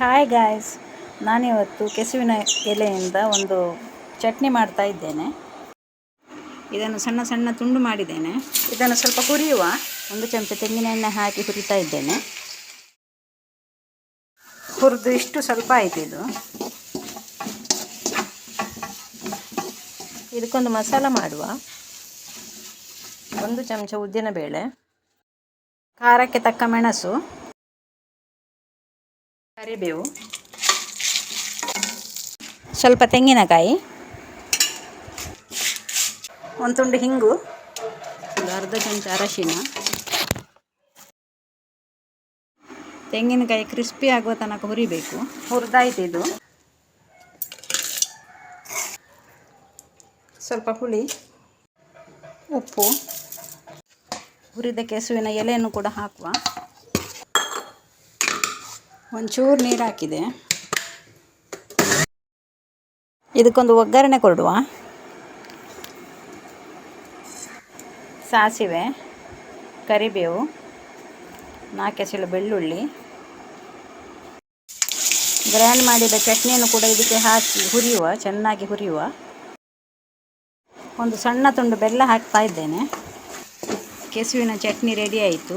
Hi guys ನಾನಿವತ್ತು ಕೆಸುವಿನ ಎಲೆಯಿಂದ ಒಂದು ಚಟ್ನಿ ಮಾಡ್ತಾ ಇದ್ದೇನೆ. ಇದನ್ನು ಸಣ್ಣ ಸಣ್ಣ ತುಂಡು ಮಾಡಿದ್ದೇನೆ. ಇದನ್ನು ಸ್ವಲ್ಪ ಹುರಿಯುವ ಒಂದು ಚಮಚ ತೆಂಗಿನ ಎಣ್ಣೆ ಹಾಕಿ ಹುರಿತಾ ಇದ್ದೇನೆ. ಹುರಿದು ಇಷ್ಟು ಸ್ವಲ್ಪ ಆಯಿತು ಇದು. ಇದಕ್ಕೊಂದು ಮಸಾಲ ಮಾಡುವ. ಒಂದು ಚಮಚ ಉದ್ದಿನ ಬೇಳೆ. ಖಾರಕ್ಕೆ ತಕ್ಕ ಮೆಣಸು. ಕರಿಬೇವು. ಸ್ವಲ್ಪ ತೆಂಗಿನಕಾಯಿ. ಒಂದು ತುಂಡು ಹಿಂಗು. ಒಂದು ಅರ್ಧ ಚಮಚ ಅರಶಿನ. ತೆಂಗಿನಕಾಯಿ ಕ್ರಿಸ್ಪಿ ಆಗುವ ತನಕ ಹುರಿಬೇಕು. ಹುರಿದಾಯ್ತು ಇದು. ಸ್ವಲ್ಪ ಹುಳಿ, ಉಪ್ಪು. ಹುರಿದ ಕೆಸುವಿನ ಎಲೆಯನ್ನು ಕೂಡ ಹಾಕುವ. ಒಂಚೂರು ನೀರು ಹಾಕಿದೆ. ಇದಕ್ಕೊಂದು ಒಗ್ಗರಣೆ ಕೊಡುವ. ಸಾಸಿವೆ, ಕರಿಬೇವು ನಾಲ್ಕೆಸಳು ಬೆಳ್ಳುಳ್ಳಿ. ಗ್ರ್ಯಾಂಡ್ ಮಾಡಿದ ಚಟ್ನಿಯನ್ನು ಕೂಡ ಇದಕ್ಕೆ ಹಾಕಿ ಹುರಿಯುವ, ಚೆನ್ನಾಗಿ ಹುರಿಯುವ. ಒಂದು ಸಣ್ಣ ತುಂಡು ಬೆಲ್ಲ ಹಾಕ್ತಾ ಇದ್ದೇನೆ. ಕೆಸುವಿನ ಚಟ್ನಿ ರೆಡಿ ಆಯಿತು.